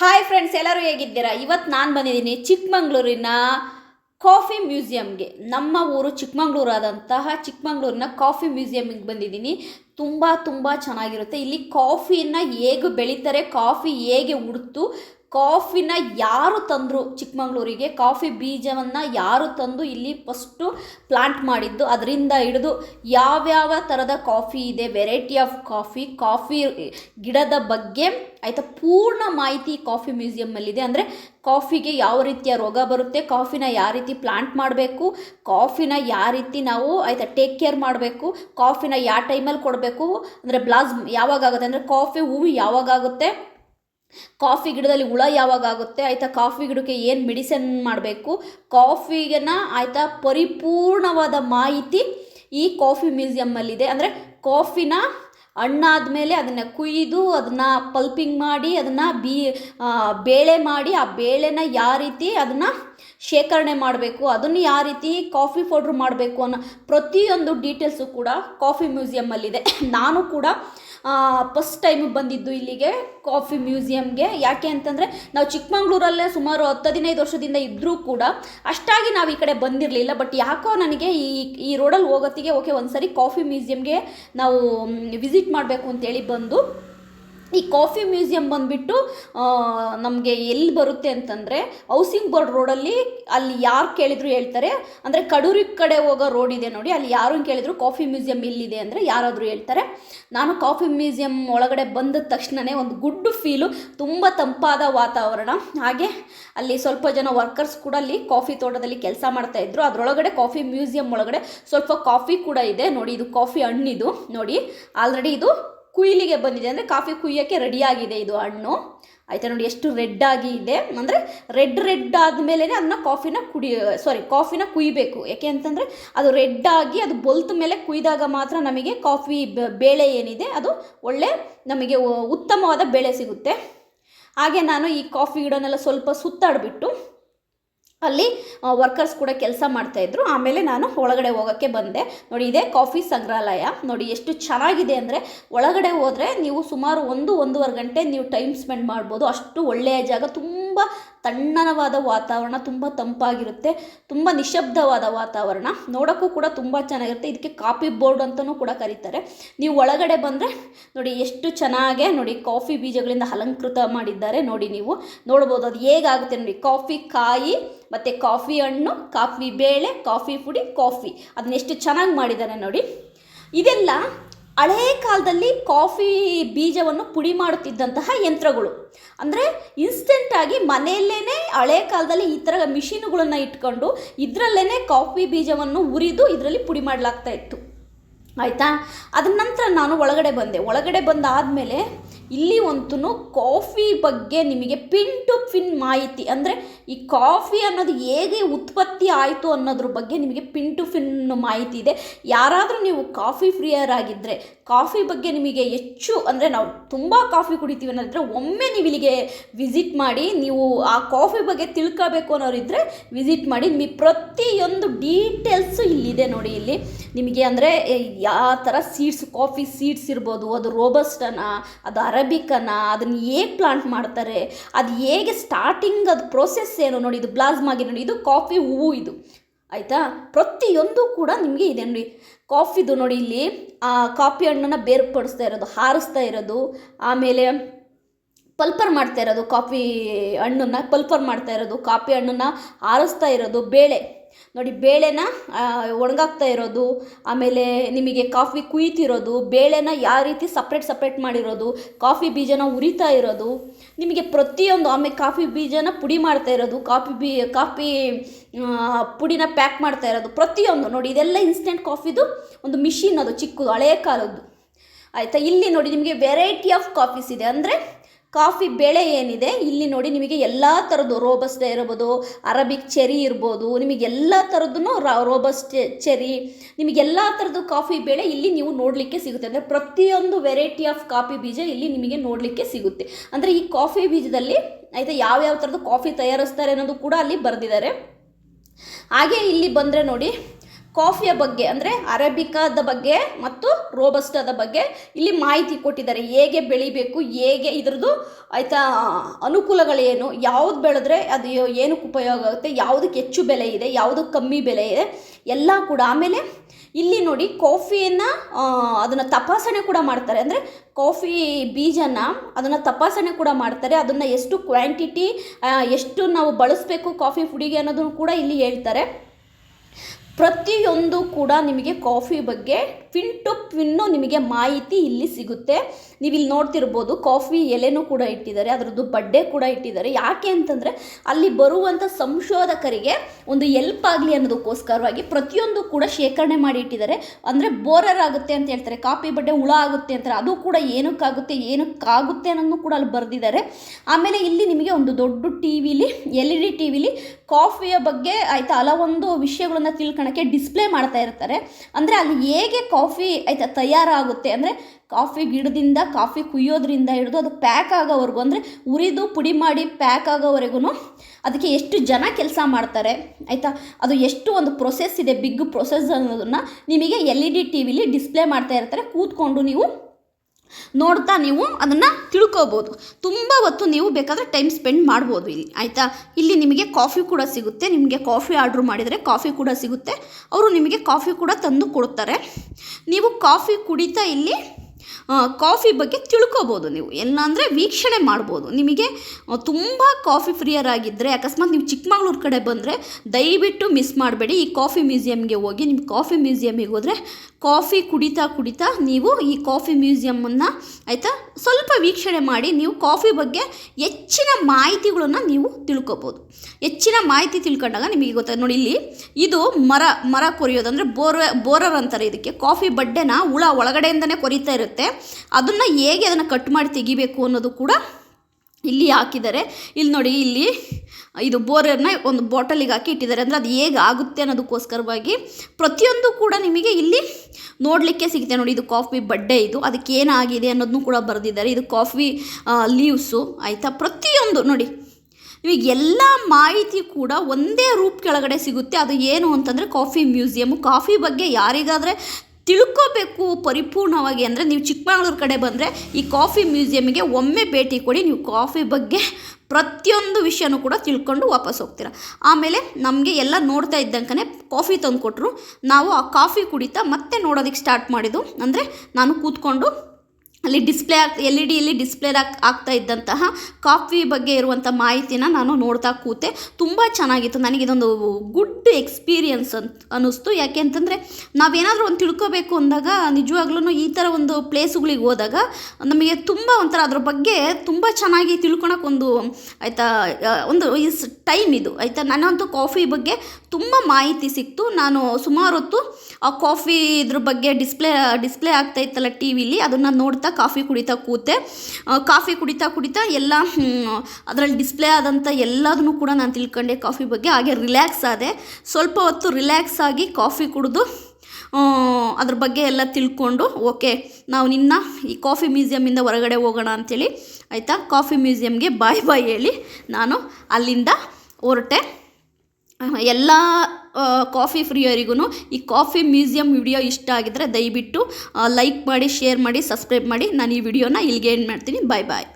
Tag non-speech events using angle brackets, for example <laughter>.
Hi friends ಎಲ್ಲರೂ ಹೇಗಿದ್ದೀರಾ? ಇವತ್ತು ನಾನು ಬಂದಿದ್ದೀನಿ ಚಿಕ್ಕಮಂಗ್ಳೂರಿನ ಕಾಫಿ ಮ್ಯೂಸಿಯಮ್ಗೆ ನಮ್ಮ ಊರು ಚಿಕ್ಕಮಂಗ್ಳೂರು ಆದಂತಹ ಚಿಕ್ಕಮಂಗ್ಳೂರಿನ ಕಾಫಿ ಮ್ಯೂಸಿಯಮ್ಗೆ ಬಂದಿದ್ದೀನಿ. ತುಂಬ ತುಂಬ ಚೆನ್ನಾಗಿರುತ್ತೆ. ಇಲ್ಲಿ ಕಾಫಿಯನ್ನು ಹೇಗೆ ಬೆಳೀತಾರೆ ಕಾಫಿ ಹೇಗೆ ಉಡ್ತು ಕಾಫಿನ ಯಾರು ತಂದರು ಚಿಕ್ಕಮಗಳೂರಿಗೆ? ಕಾಫಿ ಬೀಜವನ್ನು ಯಾರು ತಂದು ಇಲ್ಲಿ ಫಸ್ಟು ಪ್ಲಾಂಟ್ ಮಾಡಿದ್ದು? ಅದರಿಂದ ಹಿಡಿದು ಯಾವ್ಯಾವ ಥರದ ಕಾಫಿ ಇದೆ? ವೆರೈಟಿ ಆಫ್ ಕಾಫಿ ಕಾಫಿ ಗಿಡದ ಬಗ್ಗೆ ಆಯಿತಾ ಪೂರ್ಣ ಮಾಹಿತಿ ಕಾಫಿ ಮ್ಯೂಸಿಯಮ್ಮಲ್ಲಿದೆ ಅಂದರೆ ಕಾಫಿಗೆ ಯಾವ ರೀತಿಯ ರೋಗ ಬರುತ್ತೆ, ಕಾಫಿನ ಯಾವ ರೀತಿ ಪ್ಲಾಂಟ್ ಮಾಡಬೇಕು, ಕಾಫಿನ ಯಾವ ರೀತಿ ನಾವು ಆಯಿತಾ ಟೇಕ್ ಕೇರ್ ಮಾಡಬೇಕು, ಕಾಫಿನ ಯಾವ ಟೈಮಲ್ಲಿ ಕೊಡಬೇಕು, ಅಂದರೆ ಬ್ಲಾಸ್ ಯಾವಾಗ ಆಗುತ್ತೆ? ಅಂದರೆ ಕಾಫಿ ಹೂವು ಯಾವಾಗ ಆಗುತ್ತೆ? ಕಾಫಿ ಗಿಡದಲ್ಲಿ ಹುಳ ಯಾವಾಗ ಆಗುತ್ತೆ, ಆಯಿತಾ ಕಾಫಿ ಗಿಡಕ್ಕೆ ಏನು ಮೆಡಿಸಿನ್ ಮಾಡಬೇಕು, ಕಾಫಿಗೆನ ಆಯಿತಾ ಪರಿಪೂರ್ಣವಾದ ಮಾಹಿತಿ ಈ ಕಾಫಿ ಮ್ಯೂಸಿಯಮ್ಮಲ್ಲಿದೆ ಅಂದರೆ ಕಾಫಿನ ಹಣ್ಣಾದಮೇಲೆ ಅದನ್ನು ಕುಯ್ದು ಅದನ್ನು ಪಲ್ಪಿಂಗ್ ಮಾಡಿ, ಅದನ್ನು ಬೀ ಬೇಳೆ ಮಾಡಿ, ಆ ಬೇಳೆನ ಯಾವ ರೀತಿ ಅದನ್ನು ಶೇಖರಣೆ ಮಾಡಬೇಕು, ಅದನ್ನು ಯಾವ ರೀತಿ ಕಾಫಿ ಪೌಡ್ರ್ ಮಾಡಬೇಕು ಅನ್ನೋ ಪ್ರತಿಯೊಂದು ಡೀಟೇಲ್ಸು ಕೂಡ ಕಾಫಿ ಮ್ಯೂಸಿಯಮ್ಮಲ್ಲಿದೆ <coughs> ನಾನು ಕೂಡ ಫಸ್ಟ್ ಟೈಮ್ ಬಂದಿದ್ದು ಇಲ್ಲಿಗೆ ಕಾಫಿ ಮ್ಯೂಸಿಯಮ್ಗೆ ಯಾಕೆ ಅಂತಂದರೆ, ನಾವು ಚಿಕ್ಕಮಂಗ್ಳೂರಲ್ಲೇ ಸುಮಾರು ಹತ್ತು, ಹದಿನೈದು ವರ್ಷದಿಂದ ಇದ್ದರೂ ಕೂಡ ಅಷ್ಟಾಗಿ ನಾವು ಈ ಕಡೆ ಬಂದಿರಲಿಲ್ಲ. ಬಟ್ ಯಾಕೋ ನನಗೆ ಈ ಈ ರೋಡಲ್ಲಿ ಹೋಗೋತ್ತಿಗೆ ಓಕೆ ಒಂದು ಸರಿ ಕಾಫಿ ಮ್ಯೂಸಿಯಮ್ಗೆ ನಾವು ವಿಸಿಟ್ ಮಾಡಬೇಕು ಅಂತೇಳಿ ಬಂದು ಈ ಕಾಫಿ ಮ್ಯೂಸಿಯಂ ಬಂದುಬಿಟ್ಟು ನಮಗೆ ಎಲ್ಲಿ ಬರುತ್ತೆ ಅಂತಂದರೆ, ಹೌಸಿಂಗ್ ಬೋರ್ಡ್ ರೋಡಲ್ಲಿ ಅಲ್ಲಿ ಯಾರು ಕೇಳಿದ್ರು ಹೇಳ್ತಾರೆ. ಅಂದರೆ ಕಡೂರಿ ಕಡೆ ಹೋಗೋ ರೋಡ್ ಇದೆ ನೋಡಿ, ಅಲ್ಲಿ ಯಾರು ಕೇಳಿದ್ರು ಕಾಫಿ ಮ್ಯೂಸಿಯಂ ಇಲ್ಲಿದೆ ಅಂದರೆ ಯಾರಾದರೂ ಹೇಳ್ತಾರೆ. ನಾನು ಕಾಫಿ ಮ್ಯೂಸಿಯಂ ಒಳಗಡೆ ಬಂದ ತಕ್ಷಣವೇ ಒಂದು ಗುಡ್ ಫೀಲು, ತುಂಬ ತಂಪಾದ ವಾತಾವರಣ. ಹಾಗೆ ಅಲ್ಲಿ ಸ್ವಲ್ಪ ಜನ ವರ್ಕರ್ಸ್ ಕೂಡ ಅಲ್ಲಿ ಕಾಫಿ ತೋಟದಲ್ಲಿ ಕೆಲಸ ಮಾಡ್ತಾ ಇದ್ರು. ಅದರೊಳಗಡೆ ಕಾಫಿ ಮ್ಯೂಸಿಯಂ ಒಳಗಡೆ ಸ್ವಲ್ಪ ಕಾಫಿ ಕೂಡ ಇದೆ. ನೋಡಿ, ಇದು ಕಾಫಿ ಹಣ್ಣಿದು. ನೋಡಿ, ಆಲ್ರೆಡಿ ಇದು ಕುಯ್ಲಿಗೆ ಬಂದಿದೆ ಅಂದರೆ ಕಾಫಿ ಕುಯ್ಯೋಕ್ಕೆ ರೆಡಿಯಾಗಿದೆ ಇದು ಹಣ್ಣು. ಆಯಿತಾ ನೋಡಿ, ಎಷ್ಟು ರೆಡ್ ಆಗಿ ಇದೆ. ಅಂದರೆ ರೆಡ್ ರೆಡ್ ಆದಮೇಲೆ ಅದನ್ನ ಕಾಫಿನ ಕುಡಿ ಸಾರಿ ಕಾಫಿನ ಕುಯ್ಬೇಕು. ಯಾಕೆ ಅಂತಂದರೆ ಅದು ರೆಡ್ ಆಗಿ ಅದು ಬೊಲ್ತ ಮೇಲೆ ಕುಯ್ದಾಗ ಮಾತ್ರ ನಮಗೆ ಕಾಫಿ ಬೇಳೆ ಏನಿದೆ, ಅದು ಒಳ್ಳೆ ನಮಗೆ ಉತ್ತಮವಾದ ಬೇಳೆ ಸಿಗುತ್ತೆ. ಹಾಗೆ ನಾನು ಈ ಕಾಫಿ ಗಿಡನೆಲ್ಲ ಸ್ವಲ್ಪ ಸುತ್ತಾಡಿಬಿಟ್ಟು ಅಲ್ಲಿ ವರ್ಕರ್ಸ್ ಕೂಡ ಕೆಲಸ ಮಾಡ್ತಾಯಿದ್ರು ಆಮೇಲೆ ನಾನು ಒಳಗಡೆ ಹೋಗೋಕ್ಕೆ ಬಂದೆ. ನೋಡಿ, ಇದೇ ಕಾಫಿ ಸಂಗ್ರಹಾಲಯ. ನೋಡಿ, ಎಷ್ಟು ಚೆನ್ನಾಗಿದೆ ಅಂದರೆ ಒಳಗಡೆ ಹೋದರೆ ನೀವು ಸುಮಾರು ಒಂದು, ಒಂದೂವರೆ ಗಂಟೆ ನೀವು ಟೈಮ್ ಸ್ಪೆಂಡ್ ಮಾಡ್ಬೋದು. ಅಷ್ಟು ಒಳ್ಳೆಯ ಜಾಗ. ತುಂಬ ತಣ್ಣನವಾದ ವಾತಾವರಣ, ತುಂಬ ತಂಪಾಗಿರುತ್ತೆ, ತುಂಬ ನಿಶಬ್ದವಾದ ವಾತಾವರಣ. ನೋಡೋಕ್ಕೂ ಕೂಡ ತುಂಬ ಚೆನ್ನಾಗಿರುತ್ತೆ. ಇದಕ್ಕೆ ಕಾಫಿ ಬೋರ್ಡ್ ಅಂತಲೂ ಕೂಡ ಕರೀತಾರೆ. ನೀವು ಒಳಗಡೆ ಬಂದರೆ ನೋಡಿ ಎಷ್ಟು ಚೆನ್ನಾಗೆ ನೋಡಿ ಕಾಫಿ ಬೀಜಗಳಿಂದ ಅಲಂಕೃತ ಮಾಡಿದ್ದಾರೆ. ನೋಡಿ ನೀವು ನೋಡ್ಬೋದು ಅದು ಹೇಗಾಗುತ್ತೆ ನೋಡಿ. ಕಾಫಿ ಕಾಯಿ, ಮತ್ತು ಕಾಫಿ ಹಣ್ಣು, ಕಾಫಿ ಬೇಳೆ, ಕಾಫಿ ಪುಡಿ, ಕಾಫಿ. ಅದನ್ನ ಎಷ್ಟು ಚೆನ್ನಾಗಿ ಮಾಡಿದ್ದಾರೆ ನೋಡಿ. ಇದೆಲ್ಲ ಹಳೇ ಕಾಲದಲ್ಲಿ ಕಾಫಿ ಬೀಜವನ್ನು ಪುಡಿ ಮಾಡುತ್ತಿದ್ದಂತಹ ಯಂತ್ರಗಳು. ಅಂದರೆ ಇನ್ಸ್ಟೆಂಟಾಗಿ ಮನೆಯಲ್ಲೇ ಹಳೆ ಕಾಲದಲ್ಲಿ ಈ ಥರ ಮಿಷಿನ್ಗಳನ್ನು ಇಟ್ಕೊಂಡು ಇದರಲ್ಲೇ ಕಾಫಿ ಬೀಜವನ್ನು ಉರಿದು ಇದರಲ್ಲಿ ಪುಡಿ ಮಾಡಲಾಗ್ತಾ ಇತ್ತು. ಆಯಿತಾ? ಅದ ನಂತರ ನಾನು ಒಳಗಡೆ ಬಂದೆ. ಒಳಗಡೆ ಬಂದಾದಮೇಲೆ ಇಲ್ಲಿ ಅಂತೂ ಕಾಫಿ ಬಗ್ಗೆ ನಿಮಗೆ ಪಿನ್ ಟು ಪಿನ್ ಮಾಹಿತಿ. ಅಂದರೆ ಈ ಕಾಫಿ ಅನ್ನೋದು ಹೇಗೆ ಉತ್ಪತ್ತಿ ಆಯಿತು ಅನ್ನೋದ್ರ ಬಗ್ಗೆ ನಿಮಗೆ ಪಿನ್ ಟು ಪಿನ್ ಮಾಹಿತಿ ಇದೆ. ಯಾರಾದರೂ ನೀವು ಕಾಫಿ ಫ್ರೀಯರ್ ಆಗಿದ್ದರೆ ಕಾಫಿ ಬಗ್ಗೆ ನಿಮಗೆ ಹೆಚ್ಚು ಅಂದರೆ ನಾವು ತುಂಬ ಕಾಫಿ ಕುಡಿತೀವಿ ಅನ್ನೋದಿದ್ರೆ ಒಮ್ಮೆ ನೀವು ಇಲ್ಲಿಗೆ ವಿಸಿಟ್ ಮಾಡಿ, ನೀವು ಆ ಕಾಫಿ ಬಗ್ಗೆ ತಿಳ್ಕೋಬೇಕು ಅನ್ನೋರಿದ್ದರೆ ವಿಸಿಟ್ ಮಾಡಿ. ನಿಮಗೆ ಪ್ರತಿಯೊಂದು ಡೀಟೇಲ್ಸು ಇಲ್ಲಿದೆ ನೋಡಿ ಇಲ್ಲಿ. ನಿಮಗೆ ಅಂದರೆ ಯಾವ ಥರ ಸೀಡ್ಸ್, ಕಾಫಿ ಸೀಡ್ಸ್ ಇರ್ಬೋದು, ಅದು ರೋಬಸ್ಟನ, ಅದು ಅರಬಿಕನ ಅದನ್ನು ಹೇಗೆ ಪ್ಲಾಂಟ್ ಮಾಡ್ತಾರೆ, ಅದು ಹೇಗೆ ಸ್ಟಾರ್ಟಿಂಗ್ ಅದು ಪ್ರೋಸೆಸ್ ಏನು ನೋಡಿ, ಇದು ಬ್ಲಾಸ್ಮಾಗಿ ನೋಡಿ, ಇದು ಕಾಫಿ ಹೂವು ಇದು. ಆಯಿತಾ? ಪ್ರತಿಯೊಂದು ಕೂಡ ನಿಮಗೆ ಇದೆ ನೋಡಿ. ಕಾಫಿದು ನೋಡಿ ಇಲ್ಲಿ, ಆ ಕಾಫಿ ಹಣ್ಣನ್ನು ಬೇರ್ಪಡಿಸ್ತಾ ಇರೋದು, ಹಾರಿಸ್ತಾ ಇರೋದು, ಆಮೇಲೆ ಪಲ್ಪರ್ ಮಾಡ್ತಾ ಇರೋದು ಕಾಫಿ ಹಣ್ಣನ್ನು ಪಲ್ಪರ್ ಮಾಡ್ತಾ ಇರೋದು ಕಾಫಿ ಹಣ್ಣನ್ನು ಆರಿಸ್ತಾ ಇರೋದು, ಬೇಳೆ. ನೋಡಿ ಬೇಳೆನ ಒಣಗಾಗ್ತಾ ಇರೋದು, ಆಮೇಲೆ ನಿಮಗೆ ಕಾಫಿ ಕುಯ್ತಿರೋದು, ಬೇಳೆನ ಯಾವ ರೀತಿ ಸಪ್ರೇಟ್ ಸಪ್ರೇಟ್ ಮಾಡಿರೋದು, ಕಾಫಿ ಬೀಜನ ಉರಿತಾ ಇರೋದು, ನಿಮಗೆ ಪ್ರತಿಯೊಂದು, ಆಮೇಲೆ ಕಾಫಿ ಬೀಜನ ಪುಡಿ ಮಾಡ್ತಾ ಇರೋದು, ಕಾಫಿ ಬೀ, ಕಾಫಿ ಪುಡಿನ ಪ್ಯಾಕ್ ಮಾಡ್ತಾ ಇರೋದು, ಪ್ರತಿಯೊಂದು ನೋಡಿ, ಇದೆಲ್ಲ ಇನ್ಸ್ಟೆಂಟ್ ಕಾಫಿದು ಒಂದು ಮಿಷಿನ್ ಅದು ಚಿಕ್ಕದು ಹಳೆಯ ಕಾಲದ್ದು ಆಯಿತಾ, ಇಲ್ಲಿ ನೋಡಿ ನಿಮಗೆ ವೆರೈಟಿ ಆಫ್ ಕಾಫೀಸ್ ಇದೆ. ಅಂದರೆ ಕಾಫಿ ಬೆಳೆ ಏನಿದೆ, ಇಲ್ಲಿ ನೋಡಿ ನಿಮಗೆ ಎಲ್ಲ ಥರದ್ದು ರೋಬಸ್ಟ್ ಇರ್ಬೋದು, ಅರಬಿಕ್ ಚೆರಿ ಇರ್ಬೋದು, ನಿಮಗೆ ಎಲ್ಲ ಥರದ್ದು ರೋಬಸ್ಟ್ ಚೆರಿ, ನಿಮಗೆ ಎಲ್ಲ ಥರದ್ದು ಕಾಫಿ ಬೆಳೆ ಇಲ್ಲಿ ನೀವು ನೋಡಲಿಕ್ಕೆ ಸಿಗುತ್ತೆ. ಅಂದರೆ ಪ್ರತಿಯೊಂದು ವೆರೈಟಿ ಆಫ್ ಕಾಫಿ ಬೀಜ ಇಲ್ಲಿ ನಿಮಗೆ ನೋಡಲಿಕ್ಕೆ ಸಿಗುತ್ತೆ. ಅಂದರೆ ಈ ಕಾಫಿ ಬೀಜದಲ್ಲಿ ಆಯಿತಾ ಯಾವ್ಯಾವ ಥರದ್ದು ಕಾಫಿ ತಯಾರಿಸ್ತಾರೆ ಅನ್ನೋದು ಕೂಡ ಅಲ್ಲಿ ಬರೆದಿದ್ದಾರೆ. ಹಾಗೆ ಇಲ್ಲಿ ಬಂದರೆ ನೋಡಿ ಕಾಫಿಯ ಬಗ್ಗೆ ಅಂದರೆ ಅರೇಬಿಕಾದ ಬಗ್ಗೆ ಮತ್ತು ರೋಬಸ್ಟಾದ ಬಗ್ಗೆ ಇಲ್ಲಿ ಮಾಹಿತಿ ಕೊಟ್ಟಿದ್ದಾರೆ. ಹೇಗೆ ಬೆಳಿಬೇಕು, ಹೇಗೆ ಇದ್ರದ್ದು ಆಯಿತಾ, ಅನುಕೂಲಗಳೇನು, ಯಾವ್ದು ಬೆಳೆದ್ರೆ ಅದು ಏನಕ್ಕೆ ಉಪಯೋಗ ಆಗುತ್ತೆ, ಯಾವುದಕ್ಕೆ ಹೆಚ್ಚು ಬೆಲೆ ಇದೆ, ಯಾವುದಕ್ಕೆ ಕಮ್ಮಿ ಬೆಲೆ ಇದೆ, ಎಲ್ಲ ಕೂಡ ಆಮೇಲೆ ಇಲ್ಲಿ ನೋಡಿ ಕಾಫಿಯನ್ನು ಅದನ್ನು ತಪಾಸಣೆ ಕೂಡ ಮಾಡ್ತಾರೆ. ಅಂದರೆ ಕಾಫಿ ಬೀಜನ ಅದನ್ನು ತಪಾಸಣೆ ಕೂಡ ಮಾಡ್ತಾರೆ. ಅದನ್ನು ಎಷ್ಟು ಕ್ವಾಂಟಿಟಿ ಎಷ್ಟು ನಾವು ಬಳಸಬೇಕು ಕಾಫಿ ಪುಡಿಗೆ ಅನ್ನೋದನ್ನು ಕೂಡ ಇಲ್ಲಿ ಹೇಳ್ತಾರೆ. ಪ್ರತಿಯೊಂದು ಕೂಡ ನಿಮಗೆ ಕಾಫಿ ಬಗ್ಗೆ ಪಿನ್ ಟು ಪಿನ್ನು ನಿಮಗೆ ಮಾಹಿತಿ ಇಲ್ಲಿ ಸಿಗುತ್ತೆ. ನೀವು ಇಲ್ಲಿ ನೋಡ್ತಿರ್ಬೋದು ಕಾಫಿ ಎಲೆನೂ ಕೂಡ ಇಟ್ಟಿದ್ದಾರೆ, ಅದರದ್ದು ಬಡ್ಡೆ ಕೂಡ ಇಟ್ಟಿದ್ದಾರೆ. ಯಾಕೆ ಅಂತಂದರೆ ಅಲ್ಲಿ ಬರುವಂಥ ಸಂಶೋಧಕರಿಗೆ ಒಂದು ಎಲ್ಪ್ ಆಗಲಿ ಅನ್ನೋದಕ್ಕೋಸ್ಕರವಾಗಿ ಪ್ರತಿಯೊಂದು ಕೂಡ ಶೇಖರಣೆ ಮಾಡಿ ಇಟ್ಟಿದ್ದಾರೆ. ಅಂದರೆ ಬೋರರ್ ಆಗುತ್ತೆ ಅಂತ ಹೇಳ್ತಾರೆ, ಕಾಫಿ ಬಡ್ಡೆ ಹುಳ ಆಗುತ್ತೆ ಅಂತಾರೆ, ಅದು ಕೂಡ ಏನಕ್ಕಾಗುತ್ತೆ ಏನಕ್ಕಾಗುತ್ತೆ ಅನ್ನೋದು ಕೂಡ ಅಲ್ಲಿ ಬರೆದಿದ್ದಾರೆ. ಆಮೇಲೆ ಇಲ್ಲಿ ನಿಮಗೆ ಒಂದು ದೊಡ್ಡ ಟಿ ವಿಲಿ ಎಲ್ ಇ ಡಿ ಟಿ ವಿಲಿ ಕಾಫಿಯ ಬಗ್ಗೆ ಆಯಿತಾ ಹಲವೊಂದು ವಿಷಯಗಳನ್ನ ತಿಳ್ಕೊಳಕ್ಕೆ ಡಿಸ್ಪ್ಲೇ ಮಾಡ್ತಾ ಇರ್ತಾರೆ. ಅಂದರೆ ಅಲ್ಲಿ ಹೇಗೆ ಕಾಫಿ ಆಯಿತಾ ತಯಾರಾಗುತ್ತೆ ಅಂದರೆ ಕಾಫಿ ಗಿಡದಿಂದ ಕಾಫಿ ಕುಯ್ಯೋದ್ರಿಂದ ಹಿಡಿದು ಅದು ಪ್ಯಾಕ್ ಆಗೋವರೆಗೂ ಅಂದರೆ ಉರಿದು ಪುಡಿ ಮಾಡಿ ಪ್ಯಾಕ್ ಆಗೋವರೆಗೂ ಅದಕ್ಕೆ ಎಷ್ಟು ಜನ ಕೆಲಸ ಮಾಡ್ತಾರೆ, ಆಯಿತಾ? ಅದು ಎಷ್ಟು ಒಂದು ಪ್ರೊಸೆಸ್ ಇದೆ ಬಿಗ್ ಪ್ರೊಸೆಸ್ ಅನ್ನೋದನ್ನು ನಿಮಗೆ ಎಲ್ ಇ ಡಿ ಟಿ ವಿಲಿ ಡಿಸ್ಪ್ಲೇ ಮಾಡ್ತಾ ಇರ್ತಾರೆ, ಕೂತ್ಕೊಂಡು ನೀವು ನೋಡ್ತಾ ನೀವು ಅದನ್ನು ತಿಳ್ಕೋಬೋದು. ತುಂಬ ಹೊತ್ತು ನೀವು ಬೇಕಾದರೆ ಟೈಮ್ ಸ್ಪೆಂಡ್ ಮಾಡ್ಬೋದು ಇಲ್ಲಿ, ಆಯಿತಾ? ಇಲ್ಲಿ ನಿಮಗೆ ಕಾಫಿ ಕೂಡ ಸಿಗುತ್ತೆ. ನಿಮಗೆ ಕಾಫಿ ಆರ್ಡ್ರ್ ಮಾಡಿದರೆ ಕಾಫಿ ಕೂಡ ಸಿಗುತ್ತೆ. ಅವರು ನಿಮಗೆ ಕಾಫಿ ಕೂಡ ತಂದು ಕೊಡ್ತಾರೆ. ನೀವು ಕಾಫಿ ಕುಡಿತಾ ಇಲ್ಲಿ ಕಾಫಿ ಬಗ್ಗೆ ತಿಳ್ಕೋಬೋದು ನೀವು. ಎಲ್ಲ ಅಂದರೆ ವೀಕ್ಷಣೆ ಮಾಡ್ಬೋದು. ನಿಮಗೆ ತುಂಬ ಕಾಫಿ ಫ್ರೀಯರ್ ಆಗಿದ್ದರೆ ಅಕಸ್ಮಾತ್ ನೀವು ಚಿಕ್ಕಮಗಳೂರು ಕಡೆ ಬಂದರೆ ದಯವಿಟ್ಟು ಮಿಸ್ ಮಾಡಬೇಡಿ. ಈ ಕಾಫಿ ಮ್ಯೂಸಿಯಮ್ಗೆ ಹೋಗಿ ನಿಮ್ಮ ಕಾಫಿ ಮ್ಯೂಸಿಯಮಿಗೆ ಹೋದರೆ ಕಾಫಿ ಕುಡಿತಾ ಕುಡಿತಾ ನೀವು ಈ ಕಾಫಿ ಮ್ಯೂಸಿಯಮನ್ನು ಆಯಿತಾ ಸ್ವಲ್ಪ ವೀಕ್ಷಣೆ ಮಾಡಿ ನೀವು ಕಾಫಿ ಬಗ್ಗೆ ಹೆಚ್ಚಿನ ಮಾಹಿತಿಗಳನ್ನು ನೀವು ತಿಳ್ಕೊಬೋದು. ಹೆಚ್ಚಿನ ಮಾಹಿತಿ ತಿಳ್ಕೊಂಡಾಗ ನಿಮಗೆ ಗೊತ್ತಾಗ ನೋಡಿ ಇಲ್ಲಿ ಇದು ಮರ ಮರ ಕೊರಿಯೋದು ಅಂದರೆ ಬೋರ್ ಬೋರರ್ ಅಂತಾರೆ ಇದಕ್ಕೆ. ಕಾಫಿ ಬಡ್ಡೆನ ಹುಳ ಒಳಗಡೆಯಿಂದನೇ ಕೊರಿತಾ ಇರುತ್ತೆ. ಅದನ್ನು ಹೇಗೆ ಅದನ್ನು ಕಟ್ ಮಾಡಿ ತೆಗಿಬೇಕು ಅನ್ನೋದು ಕೂಡ ಇಲ್ಲಿ ಹಾಕಿದ್ದಾರೆ. ಇಲ್ಲಿ ನೋಡಿ, ಇಲ್ಲಿ ಇದು ಬೋರರ್ನ ಒಂದು ಬಾಟಲಿಗೆ ಹಾಕಿ ಇಟ್ಟಿದ್ದಾರೆ. ಅಂದರೆ ಅದು ಹೇಗೆ ಆಗುತ್ತೆ ಅನ್ನೋದಕ್ಕೋಸ್ಕರವಾಗಿ ಪ್ರತಿಯೊಂದು ಕೂಡ ನಿಮಗೆ ಇಲ್ಲಿ ನೋಡಲಿಕ್ಕೆ ಸಿಗುತ್ತೆ. ನೋಡಿ, ಇದು ಕಾಫಿ ಬಡ್ಡೆ ಇದು. ಅದಕ್ಕೆ ಏನಾಗಿದೆ ಅನ್ನೋದನ್ನು ಕೂಡ ಬರೆದಿದ್ದಾರೆ. ಇದು ಕಾಫಿ ಲೀವ್ಸು, ಆಯಿತಾ? ಪ್ರತಿಯೊಂದು, ನೋಡಿ. ನಿಮಗೆ ಎಲ್ಲ ಮಾಹಿತಿ ಕೂಡ ಒಂದೇ ರೂಪ್ ಕೆಳಗಡೆ ಸಿಗುತ್ತೆ. ಅದು ಏನು ಅಂತಂದರೆ ಕಾಫಿ ಮ್ಯೂಸಿಯಮು ಕಾಫಿ ಬಗ್ಗೆ ಯಾರಿಗಾದರೆ ತಿಳ್ಕೋಬೇಕು ಪರಿಪೂರ್ಣವಾಗಿ ಅಂದರೆ ನೀವು ಚಿಕ್ಕಮಗಳೂರು ಕಡೆ ಬಂದರೆ ಈ ಕಾಫಿ ಮ್ಯೂಸಿಯಮ್ಗೆ ಒಮ್ಮೆ ಭೇಟಿ ಕೊಡಿ, ನೀವು ಕಾಫಿ ಬಗ್ಗೆ ಪ್ರತಿಯೊಂದು ವಿಷಯನೂ ಕೂಡ ತಿಳ್ಕೊಂಡು ವಾಪಸ್ ಹೋಗ್ತೀರ. ಆಮೇಲೆ ನಮಗೆ ಎಲ್ಲ ನೋಡ್ತಾ ಇದ್ದಂಕನೇ ಕಾಫಿ ತಂದು ಕೊಟ್ಟರು ನಾವು ಆ ಕಾಫಿ ಕುಡಿತಾ ಮತ್ತೆ ನೋಡೋದಕ್ಕೆ ಸ್ಟಾರ್ಟ್ ಮಾಡಿದ್ದು. ಅಂದರೆ ನಾನು ಕೂತ್ಕೊಂಡು ಅಲ್ಲಿ ಡಿಸ್ಪ್ಲೇ ಆಗ್, ಎಲ್ ಇ ಡಿಯಲ್ಲಿ ಡಿಸ್ಪ್ಲೇ ಆಗ್, ಆಗ್ತಾ ಇದ್ದಂತಹ ಕಾಫಿ ಬಗ್ಗೆ ಇರುವಂಥ ಮಾಹಿತಿನ ನಾನು ನೋಡ್ತಾ ಕೂತೆ. ತುಂಬ ಚೆನ್ನಾಗಿತ್ತು. ನನಗೆ ಇದೊಂದು ಗುಡ್ ಎಕ್ಸ್ಪೀರಿಯನ್ಸ್ ಅಂತ ಅನ್ನಿಸ್ತು. ಯಾಕೆ ಅಂತಂದರೆ ನಾವೇನಾದರೂ ಒಂದು ತಿಳ್ಕೋಬೇಕು ಅಂದಾಗ ನಿಜವಾಗ್ಲೂ ಈ ಥರ ಒಂದು ಪ್ಲೇಸುಗಳಿಗೆ ಹೋದಾಗ ನಮಗೆ ತುಂಬ ಒಂಥರ ಅದ್ರ ಬಗ್ಗೆ ತುಂಬ ಚೆನ್ನಾಗಿ ತಿಳ್ಕೊಳಕ್ಕೆ ಒಂದು, ಆಯಿತಾ ಒಂದು ಟೈಮ್ ಇದು. ಆಯಿತಾ, ನನ್ನಂತೂ ಕಾಫಿ ಬಗ್ಗೆ ತುಂಬ ಮಾಹಿತಿ ಸಿಕ್ತು. ನಾನು ಸುಮಾರು ಹೊತ್ತು ಆ ಕಾಫಿ ಇದ್ರ ಬಗ್ಗೆ ಡಿಸ್ಪ್ಲೇ ಡಿಸ್ಪ್ಲೇ ಆಗ್ತಾ ಇತ್ತಲ್ಲ ಟಿ ವಿಲಿ, ಅದನ್ನು ನೋಡ್ತಾ ಕಾಫಿ ಕುಡಿತಾ ಕೂತೆ. ಕಾಫಿ ಕುಡಿತಾ ಕುಡಿತಾ ಎಲ್ಲ ಅದರಲ್ಲಿ ಡಿಸ್ಪ್ಲೇ ಆದಂಥ ಎಲ್ಲದನ್ನು ಕೂಡ ನಾನು ತಿಳ್ಕೊಂಡೆ ಕಾಫಿ ಬಗ್ಗೆ. ಹಾಗೆ ರಿಲ್ಯಾಕ್ಸ್ ಆದೆ. ಸ್ವಲ್ಪ ಹೊತ್ತು ರಿಲ್ಯಾಕ್ಸ್ ಆಗಿ ಕಾಫಿ ಕುಡಿದು ಅದ್ರ ಬಗ್ಗೆ ಎಲ್ಲ ತಿಳ್ಕೊಂಡು, ಓಕೆ, ನಾವು ನಿನ್ನ ಈ ಕಾಫಿ ಮ್ಯೂಸಿಯಮಿಂದ ಹೊರಗಡೆ ಹೋಗೋಣ ಅಂಥೇಳಿ ಆಯಿತಾ? ಕಾಫಿ ಮ್ಯೂಸಿಯಮ್ಗೆ ಬಾಯ್ ಬಾಯ್ ಹೇಳಿ ನಾನು ಅಲ್ಲಿಂದ ಹೊರಟೆ. ಎಲ್ಲ ಕಾಫಿ ಫ್ರೀಯರಿಗೂ ಈ ಕಾಫಿ ಮ್ಯೂಸಿಯಂ ವಿಡಿಯೋ ಇಷ್ಟ ಆಗಿದ್ದರೆ ದಯವಿಟ್ಟು ಲೈಕ್ ಮಾಡಿ ಶೇರ್ ಮಾಡಿ ಸಬ್ಸ್ಕ್ರೈಬ್ ಮಾಡಿ. ನಾನು ಈ ವಿಡಿಯೋನ ಇಲ್ಲಿಗೆ ಏನು ಮಾಡ್ತೀನಿ. ಬಾಯ್ ಬಾಯ್